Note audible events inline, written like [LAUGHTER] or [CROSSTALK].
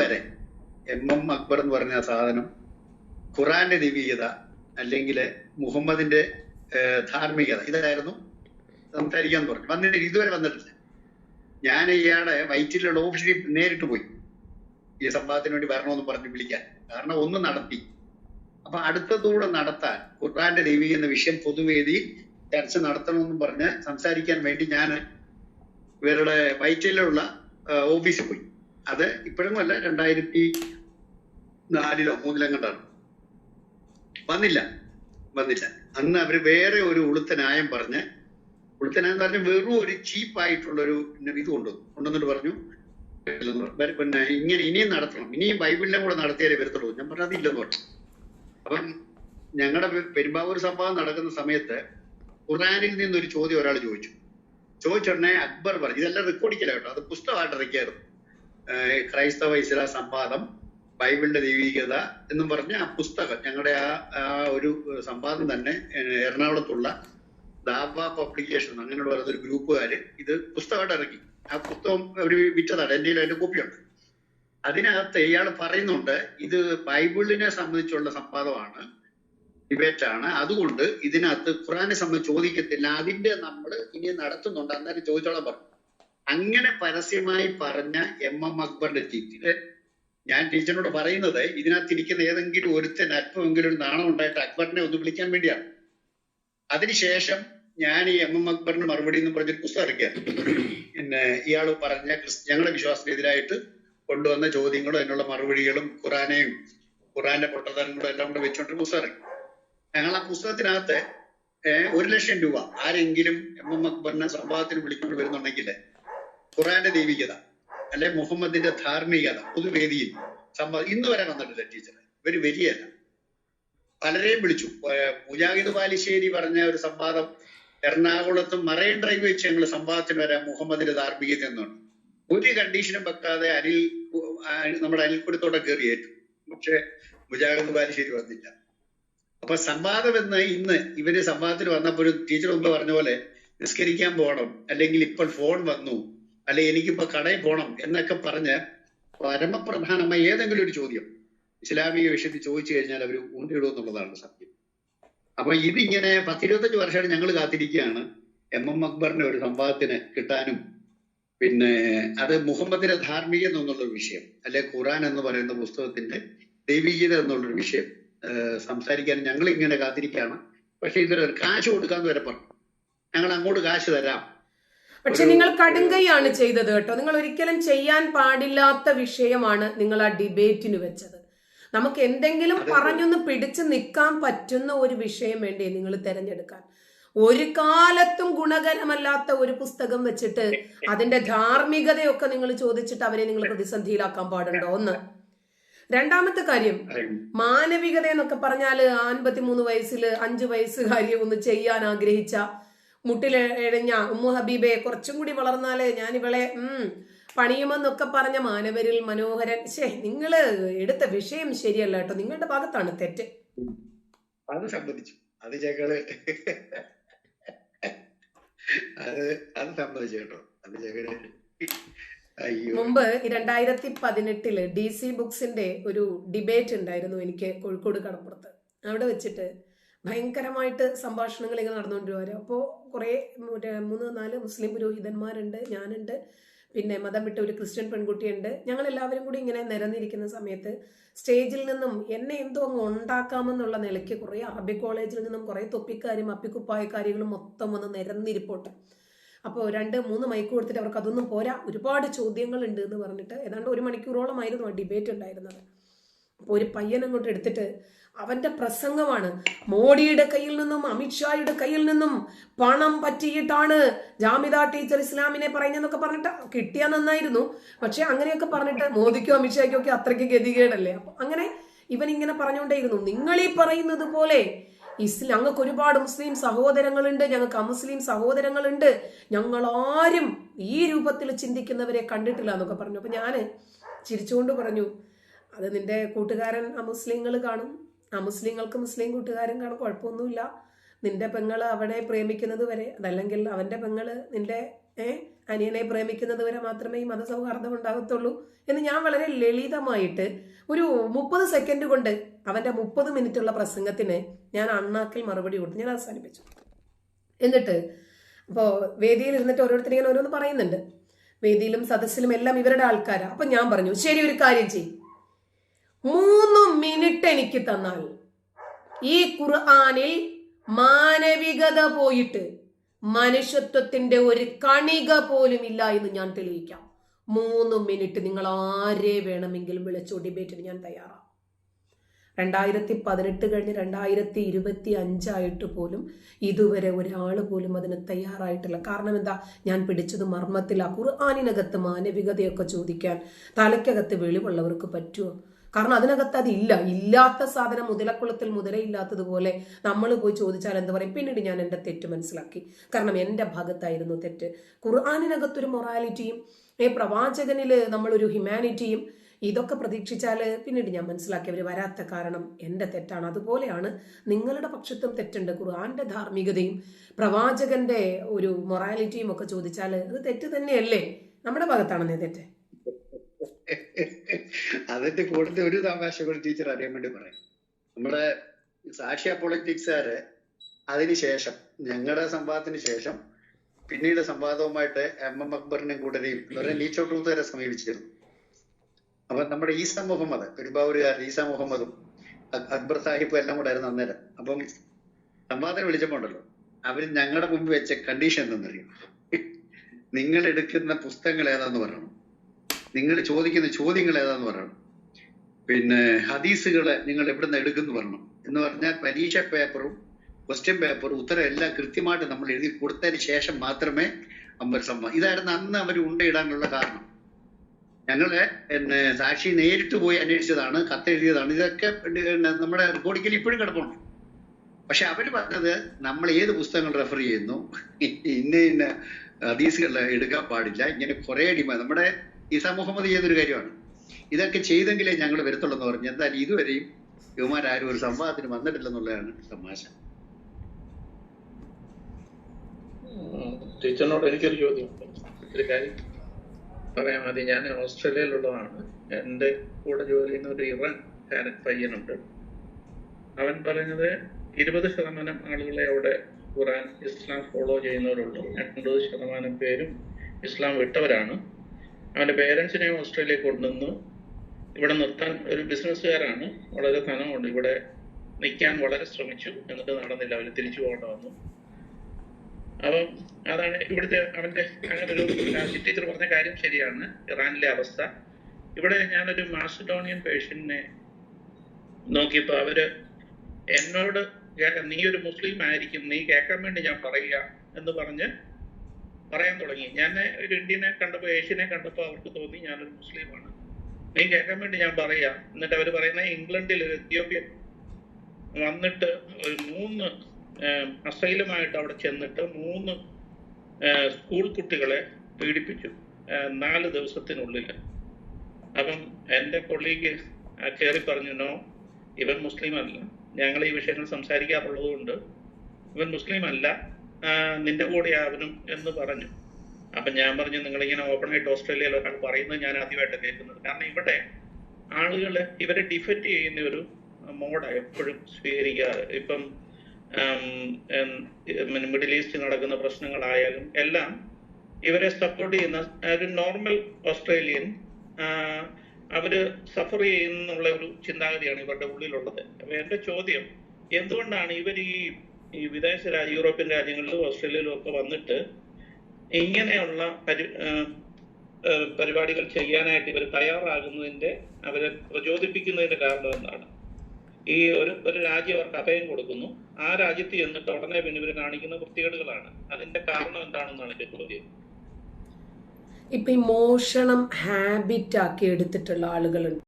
വരെ M M Akbar എന്ന് പറഞ്ഞ സാധനം ഖുറാന്റെ ദിവ്യത അല്ലെങ്കിൽ മുഹമ്മദിന്റെ ധാർമ്മികത ഇതായിരുന്നു സംസാരിക്കാൻ പറഞ്ഞു. വന്നിട്ട് ഇതുവരെ വന്നിട്ടില്ല. ഞാൻ ഇയാളെ വൈറ്റിലുള്ള ഓഫീസിൽ നേരിട്ട് പോയി. ഈ സംഭവത്തിന് വേണ്ടി വരണമെന്ന് പറഞ്ഞ് വിളിക്കാൻ. കാരണം ഒന്ന് നടത്തി. അപ്പൊ അടുത്തതൂടെ നടത്താൻ ഖുർആാന്റെ ദൈവിക എന്ന വിഷയം പൊതുവേദിയിൽ ചർച്ച നടത്തണമെന്നും പറഞ്ഞ് സംസാരിക്കാൻ വേണ്ടി ഞാൻ ഇവരുടെ വൈറ്റിലുള്ള ഓഫീസിൽ പോയി. അത് അല്ല രണ്ടായിരത്തി നാലിലോ മൂന്നിലോ കണ്ടാണ് വന്നില്ല വന്നില്ല. അന്ന് അവർ വേറെ ഒരു ഉളുത്തനായം പറഞ്ഞ് ഉളുത്തനായം പറഞ്ഞ് വെറും ഒരു ചീപ്പായിട്ടുള്ള ഒരു ഇത് കൊണ്ടുവന്നു. കൊണ്ടുവന്നിട്ട് പറഞ്ഞു പിന്നെ ഇങ്ങനെ ഇനിയും നടത്തണം. ഇനിയും ബൈബിളിനെ കൂടെ നടത്തിയാലേ വരത്തുള്ളൂ. ഞാൻ പറഞ്ഞത് ഇല്ലെന്ന് പറഞ്ഞു. അപ്പം ഞങ്ങളുടെ പെരുമ്പാവൂർ സംഭവം നടക്കുന്ന സമയത്ത് ഖുറാനിൽ നിന്നൊരു ചോദ്യം ഒരാൾ ചോദിച്ചു. ചോദിച്ചുടനെ അക്ബർ പറഞ്ഞു ഇതെല്ലാം റെക്കോർഡിക്കല കേട്ടോ. അത് പുസ്തകമായിട്ട് ഇറക്കിയായിരുന്നു. ക്രൈസ്തവ ഇസ്ലാ സംവാദം ബൈബിളിന്റെ ദൈവികത എന്നും പറഞ്ഞ ആ പുസ്തകം ഞങ്ങളുടെ ആ ആ ഒരു സംവാദം തന്നെ എറണാകുളത്തുള്ള ദാബ പബ്ലിക്കേഷൻ അങ്ങനെയുള്ള ഒരു ഗ്രൂപ്പുകാര് ഇത് പുസ്തകമായിട്ട് ഇറക്കി. ആ പുസ്തകം അവർ വിറ്റതാണ് എന്റെ കയ്യിൽ അതിന്റെ കോപ്പിയുണ്ട്. അതിനകത്ത് ഇയാൾ പറയുന്നുണ്ട് ഇത് ബൈബിളിനെ സംബന്ധിച്ചുള്ള സംവാദമാണ് ഡിബേറ്റ് ആണ് അതുകൊണ്ട് ഇതിനകത്ത് ഖുറാനെ സംബന്ധിച്ച് ചോദിക്കത്തില്ല അതിന്റെ നമ്മൾ ഇനി നടത്തുന്നുണ്ട് അന്നേരം ചോദിച്ചോളാൻ പറഞ്ഞു. അങ്ങനെ പരസ്യമായി പറഞ്ഞ എം എം അക്ബറിന്റെ ടീച്ചിൽ ഞാൻ ടീച്ചറിനോട് പറയുന്നത് ഇതിനകത്ത് ഇരിക്കുന്ന ഏതെങ്കിലും ഒരുത്തൻ അല്പമെങ്കിലും ഒരു നാണം ഉണ്ടായിട്ട് അക്ബറിനെ ഒന്ന് വിളിക്കാൻ വേണ്ടിയാണ്. അതിനുശേഷം ഞാൻ ഈ എം എം അക്ബറിന് മറുപടി എന്ന് പറഞ്ഞൊരു പുസ്തകം ഇറക്കിയത് പിന്നെ ഇയാൾ പറഞ്ഞ ഞങ്ങളുടെ വിശ്വാസത്തിനെതിരായിട്ട് കൊണ്ടുവന്ന ചോദ്യങ്ങളും അതിനുള്ള മറുപടികളും ഖുറാനെയും ഖുറാന്റെ പൊട്ടത്തരങ്ങളും എല്ലാം കൂടെ വെച്ചുകൊണ്ട് പുസ്തകം ഇറക്കി. ഞങ്ങൾ ആ പുസ്തകത്തിനകത്ത് ഒരു ലക്ഷം രൂപ ആരെങ്കിലും എം എം അക്ബറിനെ സംഭവത്തിന് വിളിക്കൊണ്ട് വരുന്നുണ്ടെങ്കിൽ ഖുറാന്റെ ദൈവികത അല്ലെ മുഹമ്മദിന്റെ ധാർമ്മികത പൊതുവേദിയിൽ സംഭവം ഇന്ന് വരെ വന്നിട്ടില്ല ടീച്ചർ ഇവർ വരികയല്ല പലരെയും വിളിച്ചു. മുജാഹിദ് ബാലിശ്ശേരി പറഞ്ഞ ഒരു സംവാദം എറണാകുളത്ത് മറൈൻ ഡ്രൈവ് വെച്ച് ഞങ്ങൾ സംവാദത്തിന് വരാം മുഹമ്മദിന്റെ ധാർമ്മികത എന്നാണ് ഒരു കണ്ടീഷനും വെക്കാതെ അനിൽ നമ്മുടെ അനിൽക്കുടത്തോടെ കയറിയേറ്റു പക്ഷെ മുജാഹിദ് ബാലിശ്ശേരി വന്നില്ല. അപ്പൊ സംവാദം എന്ന് ഇന്ന് ഇവർ സംവാദത്തിന് വന്നപ്പോഴും ടീച്ചർ മുമ്പ് പറഞ്ഞ പോലെ നിസ്കരിക്കാൻ പോകണം അല്ലെങ്കിൽ ഇപ്പോൾ ഫോൺ വന്നു അല്ലെ എനിക്കിപ്പോ കടയിൽ പോണം എന്നൊക്കെ പറഞ്ഞ് പരമപ്രധാനമായ ഏതെങ്കിലും ഒരു ചോദ്യം ഇസ്ലാമിക വിഷയത്തിൽ ചോദിച്ചു കഴിഞ്ഞാൽ അവർ ഊണ്ടിയിടും എന്നുള്ളതാണ് സത്യം. അപ്പൊ ഇതിങ്ങനെ പത്തിരുപത്തഞ്ച് വർഷമായിട്ട് ഞങ്ങൾ കാത്തിരിക്കുകയാണ്. എം എം അക്ബറിന്റെ ഒരു സംവാദത്തിന് കിട്ടാനും പിന്നെ അത് മുഹമ്മദിന്റെ ധാർമ്മികത എന്നുള്ളൊരു വിഷയം അല്ലെ ഖുറാൻ എന്ന് പറയുന്ന പുസ്തകത്തിന്റെ ദൈവികത എന്നുള്ളൊരു വിഷയം സംസാരിക്കാൻ ഞങ്ങൾ ഇങ്ങനെ കാത്തിരിക്കുകയാണ്. പക്ഷെ ഇതൊരു കാശ് കൊടുക്കാന്ന് വരെ പറഞ്ഞു. ഞങ്ങൾ അങ്ങോട്ട് കാശ് തരാം. പക്ഷെ നിങ്ങൾ കടുങ്കൈയാണ് ചെയ്തത് കേട്ടോ. നിങ്ങൾ ഒരിക്കലും ചെയ്യാൻ പാടില്ലാത്ത വിഷയമാണ് നിങ്ങൾ ആ ഡിബേറ്റിന് വെച്ചത്. നമുക്ക് എന്തെങ്കിലും. പറഞ്ഞൊന്ന് പിടിച്ചു നിൽക്കാൻ പറ്റുന്ന ഒരു വിഷയം വേണ്ടേ നിങ്ങൾ തിരഞ്ഞെടുക്കാൻ? ഒരു കാലത്തും ഗുണകരമല്ലാത്ത ഒരു പുസ്തകം വെച്ചിട്ട് അതിന്റെ ധാർമ്മികതയൊക്കെ നിങ്ങൾ ചോദിച്ചിട്ട് അവരെ നിങ്ങൾ പ്രതിസന്ധിയിലാക്കാൻ പാടുണ്ടോ? ഒന്ന്. രണ്ടാമത്തെ കാര്യം മാനവികത എന്നൊക്കെ പറഞ്ഞാൽ അൻപത്തിമൂന്ന് വയസ്സിൽ അഞ്ചു വയസ്സുകാരി ഒന്ന് ചെയ്യാൻ ആഗ്രഹിച്ച മുട്ടിലെഴഞ്ഞ ഉമ്മു ഹബീബെ കുറച്ചും കൂടി വളർന്നാലേ ഞാൻ ഇവളെ ഉം പണിയുമെന്നൊക്കെ പറഞ്ഞ മാനവരിൽ മനോഹരൻ. ശേ നിങ്ങൾ എടുത്ത വിഷയം ശരിയല്ല കേട്ടോ. നിങ്ങളുടെ ഭാഗത്താണ് തെറ്റ്. അത് സംബന്ധിച്ചു അത് ഞങ്ങൾ അത് അത് സംബന്ധിച്ചു കേട്ടോ. അത് ഞങ്ങൾ മുമ്പ് രണ്ടായിരത്തി പതിനെട്ടിൽ ഡി സി ബുക്സിന്റെ ഒരു ഡിബേറ്റ് ഉണ്ടായിരുന്നു എനിക്ക് കോഴിക്കോട് കടപ്പുറത്ത് അവിടെ വെച്ചിട്ട് ഭയങ്കരമായിട്ട് സംഭാഷണങ്ങൾ ഇങ്ങനെ നടന്നുകൊണ്ടിരുവാரு അപ്പോൾ കുറേ മൂന്ന് നാല് മുസ്ലിം പുരോഹിതന്മാരുണ്ട് ഞാനുണ്ട്. പിന്നെ മതം വിട്ട ഒരു ക്രിസ്ത്യൻ പെൺകുട്ടിയുണ്ട്. ഞങ്ങൾ എല്ലാവരും കൂടി ഇങ്ങനെ നിരന്നിരിക്കുന്ന സമയത്ത് സ്റ്റേജിൽ നിന്നും എന്നെ എന്തോ അങ്ങ് ഉണ്ടാക്കാമെന്നുള്ള നിലയ്ക്ക് കുറേ അറബി കോളേജിൽ നിന്നും കുറേ തൊപ്പിക്കാരും അപ്പിക്കുപ്പായക്കാരികളും മൊത്തം ഒന്ന് നിരന്നിരിപ്പോട്ടെ. അപ്പോൾ രണ്ട് മൂന്ന് മൈക്ക് കൊടുത്തിട്ട് അവർക്ക് അതൊന്നും പോരാ. ഒരുപാട് ചോദ്യങ്ങളുണ്ട് എന്ന് പറഞ്ഞിട്ട് ഏതാണ്ട് ഒരു മണിക്കൂറോളമായിരുന്നു ആ ഡിബേറ്റ് ഉണ്ടായിരുന്നത്. ഒരു പയ്യൻ അങ്ങോട്ട് എടുത്തിട്ട് അവന്റെ പ്രസംഗമാണ്. മോഡിയുടെ കയ്യിൽ നിന്നും അമിത്ഷായുടെ കയ്യിൽ നിന്നും പണം പറ്റിയിട്ടാണ് ജാമിത ടീച്ചർ ഇസ്ലാമിനെ പറയുന്നതെന്നൊക്കെ പറഞ്ഞിട്ട് കിട്ടിയാ നന്നായിരുന്നു. പക്ഷെ അങ്ങനെയൊക്കെ പറഞ്ഞിട്ട് മോദിക്കോ അമിത്ഷായ്ക്കോ ഒക്കെ അത്രയ്ക്ക് ഗതികേടല്ലേ? അപ്പൊ അങ്ങനെ ഇവൻ ഇങ്ങനെ പറഞ്ഞുകൊണ്ടേയിരുന്നു. നിങ്ങൾ ഈ പറയുന്നത് പോലെ ഇസ്ലാം ഞങ്ങൾക്ക് ഒരുപാട് മുസ്ലിം സഹോദരങ്ങളുണ്ട് ഞങ്ങൾക്ക് അമുസ്ലിം സഹോദരങ്ങളുണ്ട്. ഞങ്ങൾ ആരും ഈ രൂപത്തിൽ ചിന്തിക്കുന്നവരെ കണ്ടിട്ടില്ല എന്നൊക്കെ പറഞ്ഞു. അപ്പൊ ഞാൻ ചിരിച്ചുകൊണ്ട് പറഞ്ഞു അത് നിന്റെ കൂട്ടുകാരൻ അമുസ്ലിങ്ങൾ കാണും. അമുസ്ലിങ്ങൾക്ക് മുസ്ലിം കൂട്ടുകാരൻ കാണും. കുഴപ്പമൊന്നുമില്ല. നിന്റെ പെങ്ങൾ അവനെ പ്രേമിക്കുന്നത് വരെ അതല്ലെങ്കിൽ അവന്റെ പെങ്ങൾ നിന്റെ അനിയനെ പ്രേമിക്കുന്നത് വരെ മാത്രമേ ഈ മതസൗഹാർദ്ദം ഉണ്ടാകത്തുള്ളൂ എന്ന് ഞാൻ വളരെ ലളിതമായിട്ട് ഒരു മുപ്പത് സെക്കൻഡ് കൊണ്ട് അവന്റെ മുപ്പത് മിനിറ്റുള്ള പ്രസംഗത്തിന് ഞാൻ അണ്ണാക്കിൽ മറുപടി കൊടുത്തു ഞാൻ അവസാനിപ്പിച്ചു. എന്നിട്ട് അപ്പോൾ വേദിയിൽ ഇരുന്നിട്ട് ഓരോരുത്തർ ഇങ്ങനെ ഓരോന്ന് പറയുന്നുണ്ട്. വേദിയിലും സദസ്സിലും എല്ലാം ഇവരുടെ ആൾക്കാരാണ് അപ്പൊ ഞാൻ പറഞ്ഞു ശരി ഒരു കാര്യം ചെയ്യും. മൂന്ന് മിനിറ്റ് എനിക്ക് തന്നാൽ. ഈ ഖുർആാനിൽ മാനവികത പോയിട്ട് മനുഷ്യത്വത്തിന്റെ ഒരു കണിക പോലും ഇല്ല എന്ന് ഞാൻ തെളിയിക്കാം. മൂന്ന് മിനിറ്റ് നിങ്ങൾ ആരെ വേണമെങ്കിലും വിളിച്ചോ ഡിബേറ്റിന് ഞാൻ തയ്യാറാണ് രണ്ടായിരത്തി പതിനെട്ട് കഴിഞ്ഞ് രണ്ടായിരത്തി ഇരുപത്തി അഞ്ചായിട്ട് പോലും ഇതുവരെ ഒരാൾ പോലും അതിന് തയ്യാറായിട്ടില്ല. കാരണം എന്താ? ഞാൻ പിടിച്ചത് ആ ഖുർആാനിനകത്ത് മാനവികതയൊക്കെ ചോദിക്കാൻ തലയ്ക്കകത്ത് വെളിവുള്ളവർക്ക് പറ്റുമോ കാരണം അതിനകത്ത് അതില്ല ഇല്ലാത്ത സാധനം മുതലക്കുളത്തിൽ മുതലയില്ലാത്തതുപോലെ നമ്മൾ പോയി ചോദിച്ചാൽ എന്ത് പറയും? പിന്നീട് ഞാൻ എന്റെ തെറ്റ് മനസ്സിലാക്കി. കാരണം എന്റെ ഭാഗത്തായിരുന്നു തെറ്റ്. ഖുർആാനിനകത്തൊരു മൊറാലിറ്റിയും ഈ പ്രവാചകനിൽ നമ്മളൊരു ഹ്യൂമാനിറ്റിയും ഇതൊക്കെ പ്രതീക്ഷിച്ചാൽ പിന്നീട് ഞാൻ മനസ്സിലാക്കി അവർ വരാത്ത കാരണം എന്റെ തെറ്റാണ്. അതുപോലെയാണ് നിങ്ങളുടെ പക്ഷത്തും തെറ്റുണ്ട്. ഖുർആന്റെ ധാർമ്മികതയും പ്രവാചകന്റെ ഒരു മൊറാലിറ്റിയും ഒക്കെ ചോദിച്ചാൽ അത് തെറ്റ് തന്നെയല്ലേ? നമ്മുടെ ഭാഗത്താണെന്നേ തെറ്റ്. [LAUGHS] അതിന്റെ കൂടുതൽ ഒരു തമാശ കൂടി ടീച്ചർ അറിയാൻ വേണ്ടി പറയാം. നമ്മുടെ സാക്ഷ്യ പൊളിറ്റിക്സുകാര് അതിനുശേഷം ഞങ്ങളുടെ സംവാദത്തിന് ശേഷം പിന്നീട് സംവാദവുമായിട്ട് എം എം അക്ബറിനെയും കൂട്ടരെയും ഇവരെ നീച്ചോ സമീപിച്ചിരുന്നു. അപ്പൊ നമ്മുടെ ഈസ മുഹമ്മദ് പെരുമ്പാവൂരുകാരൻ ഈസ മുഹമ്മദും അക്ബർ സാഹിബും എല്ലാം കൂടെ ആയിരുന്നു അന്നേരം. അപ്പം സംവാദം വിളിച്ചപ്പോണ്ടല്ലോ അവർ ഞങ്ങളുടെ മുമ്പ് വെച്ച കണ്ടീഷൻ എന്തെന്നറിയും? നിങ്ങൾ എടുക്കുന്ന പുസ്തകങ്ങൾ ഏതാന്ന് പറയണം. നിങ്ങൾ ചോദിക്കുന്ന ചോദ്യങ്ങൾ ഏതാന്ന് പറയണം. പിന്നെ ഹദീസുകളെ നിങ്ങൾ എവിടെ നിന്ന് എടുക്കുന്നു പറഞ്ഞു എന്ന് പറഞ്ഞാൽ പരീക്ഷ പേപ്പറും ക്വസ്റ്റ്യൻ പേപ്പറും ഉത്തരം എല്ലാം കൃത്യമായിട്ട് നമ്മൾ എഴുതി കൊടുത്തതിന് ശേഷം മാത്രമേ അമ്പർ സമ്മ ഇതായിരുന്നു അന്ന് അവർ ഉണ്ടയിടാനുള്ള കാരണം. ഞങ്ങൾ പിന്നെ സാക്ഷി നേരിട്ട് പോയി അന്വേഷിച്ചതാണ് കത്തെഴുതിയതാണ് ഇതൊക്കെ നമ്മുടെ റെക്കോർഡിക്കൽ ഇപ്പോഴും കിടപ്പുണ്ട്. പക്ഷെ അവർ പറഞ്ഞത് നമ്മൾ ഏത് പുസ്തകങ്ങൾ റെഫർ ചെയ്യുന്നു? ഇന്ന ഇന്ന ഹദീസുകൾ എടുക്കാൻ പാടില്ല. ഇങ്ങനെ കുറെ ഡിമാൻഡ് നമ്മുടെ ഈസാ മുഹമ്മദ് ചെയ്തൊരു കാര്യമാണ്. ഇതൊക്കെ ചെയ്തെങ്കിലേ ഞങ്ങൾ വരത്തുള്ളൂ എന്ന് പറഞ്ഞു. എന്തായാലും ഇതുവരെയും യുവമാരാരും ഒരു സംവാദത്തിന് വന്നിട്ടില്ലെന്നുള്ളതാണ് തമാശ. ടീച്ചറിനോട് എനിക്കൊരു ചോദ്യമുണ്ട് ഒരു കാര്യം പറയാൻ മതി ഞാൻ ഓസ്ട്രേലിയയിലുള്ളതാണ്. എന്റെ കൂടെ ജോലി ചെയ്യുന്ന ഒരു ഇറാൻ കാരൻ പയ്യനുണ്ട്. അവൻ പറയുന്നത് ഇരുപത് ശതമാനം ആളുകളെ അവിടെ ഖുറാൻ ഇസ്ലാം ഫോളോ ചെയ്യുന്നവരുള്ളൂ. എൺപത് ശതമാനം പേരും ഇസ്ലാം വിട്ടവരാണ്. അവന്റെ പേരൻസിനെ ഓസ്ട്രേലിയയിൽ കൊണ്ടുവന്നു. ഇവിടെ നിർത്താൻ ഒരു ബിസിനസ്സുകാരാണ് വളരെ ധനമുണ്ട്. ഇവിടെ നിൽക്കാൻ വളരെ ശ്രമിച്ചു. എന്നിട്ട് നടന്നില്ല. അവർ തിരിച്ചു പോകേണ്ട വന്നു. അപ്പം അതാണ് ഇവിടുത്തെ അവന്റെ അങ്ങനെ ഒരു ടീച്ചർ പറഞ്ഞ കാര്യം ശരിയാണ്. ഇറാനിലെ അവസ്ഥ. ഇവിടെ ഞാനൊരു മാസിഡോണിയൻ പേഷ്യന്റിനെ നോക്കിയപ്പോൾ അവർ എന്നോട് നീ ഒരു മുസ്ലിം ആയിരിക്കും. നീ കേൾക്കാൻ വേണ്ടി ഞാൻ പറയുക എന്ന് പറഞ്ഞ് പറയാൻ തുടങ്ങി. ഞാൻ ഒരു ഇന്ത്യനെ കണ്ടപ്പോൾ ഏഷ്യനെ കണ്ടപ്പോൾ അവർക്ക് തോന്നി ഞാനൊരു മുസ്ലിമാണ്. നീ കേൾക്കാൻ വേണ്ടി ഞാൻ പറയാ. എന്നിട്ട് അവർ പറയുന്നത് ഇംഗ്ലണ്ടിൽ ഒരു എത്യോപ്യൻ വന്നിട്ട് ഒരു മൂന്ന് അസൈലുമായിട്ട് അവിടെ ചെന്നിട്ട് മൂന്ന് സ്കൂൾ കുട്ടികളെ പീഡിപ്പിച്ചു. നാല് ദിവസത്തിനുള്ളിൽ അപ്പം എന്റെ കൊളീഗ് കയറി പറഞ്ഞു നോ ഇവൻ മുസ്ലിം അല്ല ഞങ്ങൾ ഈ വിഷയങ്ങൾ സംസാരിക്കാറുള്ളത് കൊണ്ട് ഇവൻ മുസ്ലിം അല്ല നിന്റെ കൂടെ ആവനും എന്ന് പറഞ്ഞു. അപ്പൊ ഞാൻ പറഞ്ഞു നിങ്ങൾ നിങ്ങളിങ്ങനെ ഓപ്പൺ ആയിട്ട് ഓസ്ട്രേലിയയിൽ ഒരാൾ പറയുന്നത് ഞാൻ ആദ്യമായിട്ട് കേൾക്കുന്നത്. കാരണം ഇവിടെ ആളുകൾ ഇവരെ ഡിഫെക്റ്റ് ചെയ്യുന്ന ഒരു മോഡാണ് എപ്പോഴും സ്വീകരിക്കാറ്. ഇപ്പം മിഡിൽ ഈസ്റ്റ് നടക്കുന്ന പ്രശ്നങ്ങളായാലും എല്ലാം ഇവരെ സപ്പോർട്ട് ചെയ്യുന്ന ഒരു നോർമൽ ഓസ്ട്രേലിയൻ അവർ സഫർ ചെയ്യുന്നുള്ള ഒരു ചിന്താഗതിയാണ് ഇവരുടെ ഉള്ളിലുള്ളത്. അപ്പൊ എന്റെ ചോദ്യം എന്തുകൊണ്ടാണ് ഇവർ ഈ ഈ വിദേശ യൂറോപ്യൻ രാജ്യങ്ങളിലും ഓസ്ട്രേലിയയിലും ഒക്കെ വന്നിട്ട് ഇങ്ങനെയുള്ള പരി പരിപാടികൾ ചെയ്യാനായിട്ട് ഇവർ തയ്യാറാകുന്നതിന്റെ അവരെ പ്രചോദിപ്പിക്കുന്നതിന്റെ കാരണം എന്താണ്? ഈ ഒരു ഒരു രാജ്യം അവർക്ക് അഭയം കൊടുക്കുന്നു. ആ രാജ്യത്ത് ചെന്നിട്ട് ഉടനെ പിന്നെ ഇവർ കാണിക്കുന്ന വൃത്തികേടുകളാണ്. അതിന്റെ കാരണം എന്താണെന്നാണ് എന്റെ ചോദ്യം. ഇപ്പൊ ഈ മോഷണം ഹാബിറ്റ് ആക്കി എടുത്തിട്ടുള്ള ആളുകളുണ്ട്.